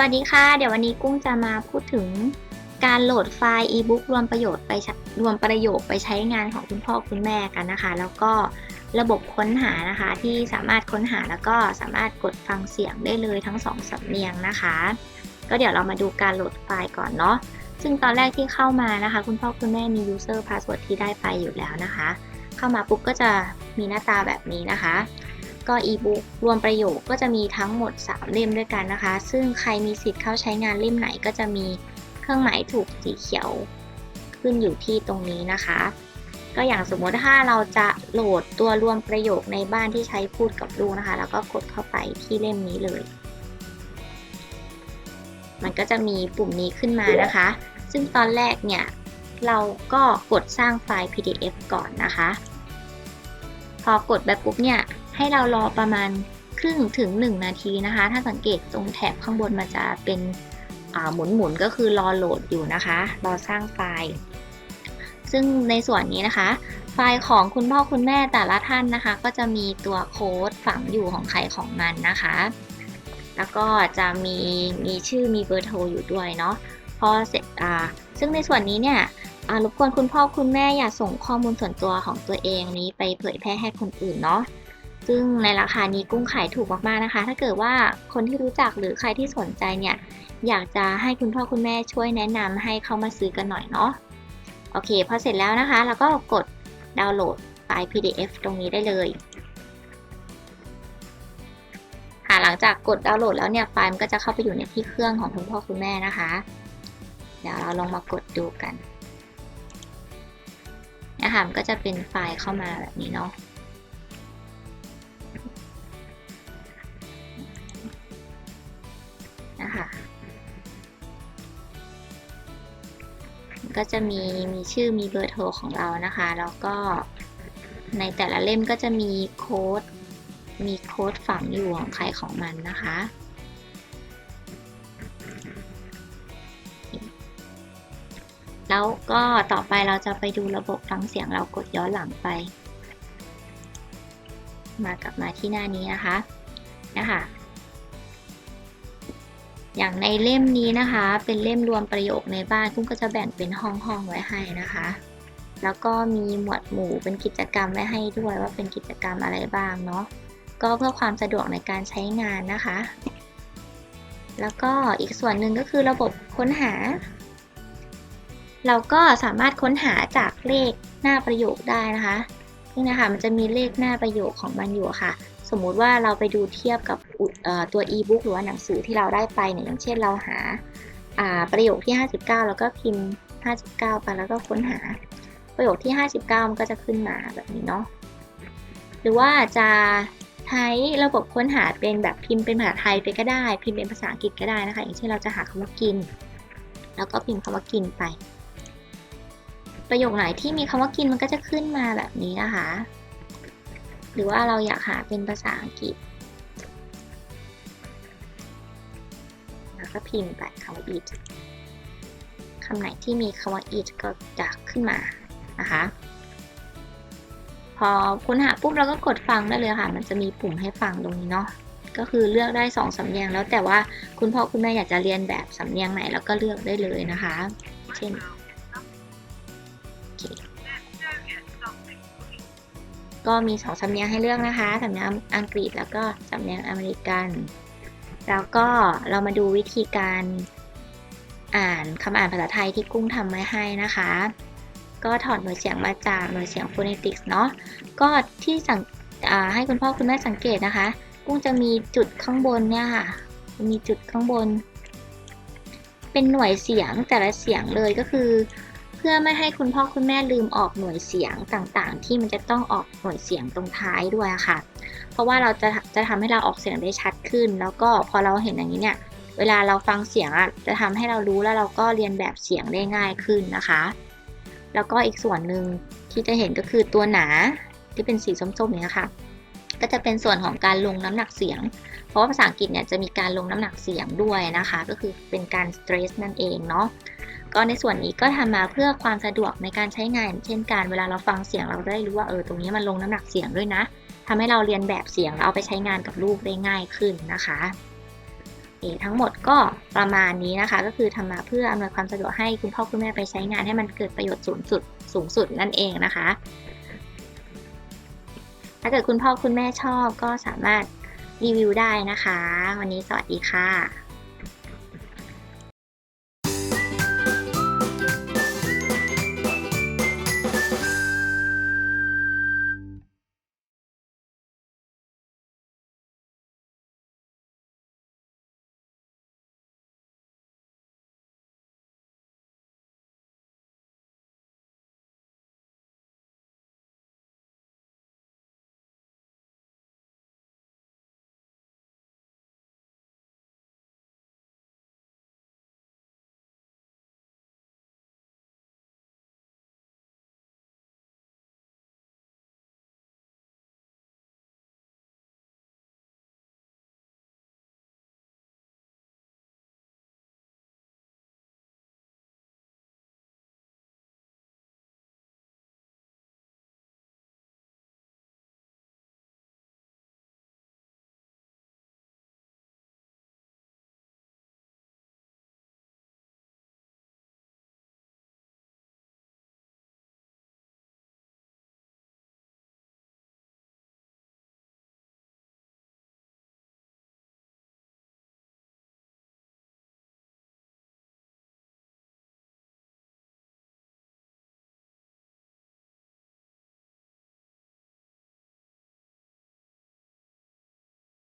วัสดีค่ะ เดี๋ยววันนี้กุ้งจะมาพูดถึงการโหลดไฟล์อีบุ๊กรวมประโยชน์ไปรวมประโยคไปใช้งานของคุณพ่อคุณแม่กันนะคะ แล้วก็ระบบค้นหานะคะที่สามารถค้นหาแล้วก็สามารถกดฟังเสียงได้เลยทั้งสองสำเนียงนะคะ ก็เดี๋ยวเรามาดูการโหลดไฟล์ก่อนเนาะซึ่งตอนแรกที่เข้ามานะคะ คุณพ่อคุณแม่มี user password ที่ได้ไปอยู่แล้วนะคะ เข้ามาปุ๊บก็จะมีหน้าตาแบบนี้นะคะ ก็อีบุ๊กรวมประโยคก็จะมีทั้งหมด 3 เล่มด้วยกันนะคะ ซึ่งใครมีสิทธิ์เข้าใช้งานเล่มไหนก็จะมีเครื่องหมายถูกสีเขียว ขึ้นอยู่ที่ตรงนี้นะคะ ก็อย่างสมมติถ้าเราจะโหลดตัวรวมประโยคในบ้านที่ใช้พูดกับลูกนะคะ แล้วก็กดเข้าไปที่เล่มนี้เลย มันก็จะมีปุ่มนี้ขึ้นมานะคะ ซึ่งตอนแรกเนี่ยเราก็กดสร้างไฟล์ PDF ก่อนนะคะ พอกดแบบปุ๊บเนี่ย ให้เรารอประมาณครึ่งถึง 1 นาทีนะคะ ถ้าสังเกตตรงแถบข้างบนมันจะเป็นหมุนหมุนก็คือรอโหลดอยู่นะคะ รอสร้างไฟล์ซึ่งในส่วนนี้นะคะ ไฟล์ของคุณพ่อคุณแม่แต่ละท่านนะคะ ก็จะมีตัวโค้ดฝังอยู่ของใครของมันนะคะ แล้วก็จะมีมีชื่อมีเบอร์โทรอยู่ด้วยเนาะพอเสร็จอ่าซึ่งในส่วนนี้เนี่ยรบกวนคุณพ่อคุณแม่อย่าส่งข้อมูลส่วนตัวของตัวเองนี้ไปเผยแพร่ให้คนอื่นเนาะ ซึ่งในราคานี้กุ้งขายถูกมากๆนะคะ ถ้าเกิดว่าคนที่รู้จักหรือใครที่สนใจเนี่ย อยากจะให้คุณพ่อคุณแม่ช่วยแนะนำให้เข้ามาซื้อกันหน่อยเนาะ โอเค พอเสร็จแล้วนะคะแล้วก็กดดาวน์โหลดไฟล์ PDF ตรงนี้ได้เลยค่ะหลังจากกดดาวน์โหลดแล้วเนี่ยไฟล์มันก็จะเข้าไปอยู่ในที่เครื่องของคุณพ่อคุณแม่นะคะ เดี๋ยวเราลองมากดดูกันนะคะมันก็จะเป็นไฟล์เข้ามาแบบนี้เนาะ คะก็จะมีมีชื่อมีเบอร์โทรของเรานะคะ แล้วก็ในแต่ละเล่มก็จะมีโค้ด มีโค้ดฝังอยู่ของใครของมันนะคะ แล้วก็ต่อไปเราจะไปดูระบบฟังเสียงเรากดย้อนหลังไป มากลับมาที่หน้านี้นะคะนะคะ อย่างในเล่มนี้นะคะ เป็นเล่มรวมประโยคในบ้านกุ้งก็จะแบ่งเป็นห้องห้องๆไว้ให้นะคะ แล้วก็มีหมวดหมู่เป็นกิจกรรมไว้ให้ด้วยว่าเป็นกิจกรรมอะไรบ้างเนาะก็เพื่อความสะดวกในการใช้งานนะคะ แล้วก็อีกส่วนหนึ่งก็คือระบบค้นหา เราก็สามารถค้นหาจากเลขหน้าประโยคได้นะคะนี่นะคะมันจะมีเลขหน้าประโยคของมันอยู่ค่ะ สมมุติว่าเราไปดูเทียบกับตัว e-book หรือว่าหนังสือที่เราได้ไปเนี่ยอย่างเช่นเราหาประโยคที่ 59 แล้วก็พิมพ์ 59 ไปแล้วก็ค้นหา ประโยคที่ 59 มันก็จะขึ้นมาแบบนี้เนาะหรือว่าจะใช้ระบบค้นหาเป็นแบบพิมพ์เป็นภาษาไทยไปก็ได้ พิมพ์เป็นภาษาอังกฤษก็ได้นะคะ อย่างเช่นเราจะหาคำว่ากิน แล้วก็พิมพ์คำว่ากินไป ประโยคไหนที่มีคำว่ากินมันก็จะขึ้นมาแบบนี้นะคะ หรือว่าเราอยากหาเป็นภาษาอังกฤษแล้วก็พิมพ์ไปคำว่า eat คำไหนที่มีคำว่า eat ก็จะขึ้นมานะคะ พอค้นหาปุ๊บเราก็กดฟังได้เลยค่ะ มันจะมีปุ่มให้ฟังตรงนี้เนาะก็คือเลือกได้สองสำเนียงแล้วแต่ว่าคุณพ่อคุณแม่อยากจะเรียนแบบสำเนียงไหนแล้วก็เลือกได้เลยนะคะ เช่น ก็มีสองสำเนียงให้เลือกนะคะสำเนียงอังกฤษแล้วก็สำเนียงอเมริกัน แล้วก็เรามาดูวิธีการอ่านคำอ่านภาษาไทยที่กุ้งทำไว้ให้นะคะ ก็ถอดหน่วยเสียงมาจากหน่วยเสียง phonetics เนาะก็ที่สังให้คุณพ่อคุณแม่สังเกตนะคะ กุ้งจะมีจุดข้างบนเนี่ยค่ะ มีจุดข้างบน เป็นหน่วยเสียงแต่ละเสียงเลยก็คือ พื่อไม่ให้คุณพ่อคุณแม่ลืมออกหน่วยเสียงต่างๆ ที่มันจะต้องออกหน่วยเสียงตรงท้ายด้วยค่ะ เพราะว่าเราจะจะทำให้เราออกเสียงได้ชัดขึ้น แล้วก็พอเราเห็นอย่างนี้เนี่ย เวลาเราฟังเสียงอะจะทำให้เรารู้แล้วเราก็เรียนแบบเสียงได้ง่ายขึ้นนะคะ แล้วก็อีกส่วนหนึ่งที่จะเห็นก็คือตัวหนาที่เป็นสีส้มๆเนี่ยค่ะ ก็จะเป็นส่วนของการลงน้ำหนักเสียง เพราะว่าภาษาอังกฤษเนี่ยจะมีการลงน้ำหนักเสียงด้วยนะคะ ก็คือเป็นการ stress นั่นเองเนาะก็ในส่วนนี้ก็ทำมาเพื่อความสะดวกในการใช้งาน เช่นการเวลาเราฟังเสียงเราได้รู้ว่าเออตรงนี้มันลงน้ำหนักเสียงด้วยนะ ทำให้เราเรียนแบบเสียงแล้วเอาไปใช้งานกับลูกได้ง่ายขึ้นนะคะเอทั้งหมดก็ประมาณนี้นะคะ ก็คือทำมาเพื่ออำนวยความสะดวกให้คุณพ่อคุณแม่ไปใช้งานให้มันเกิดประโยชน์สูงสุดสูงสุดนั่นเองนะคะ ถ้าเกิดคุณพ่อคุณแม่ชอบก็สามารถรีวิวได้นะคะ วันนี้สวัสดีค่ะ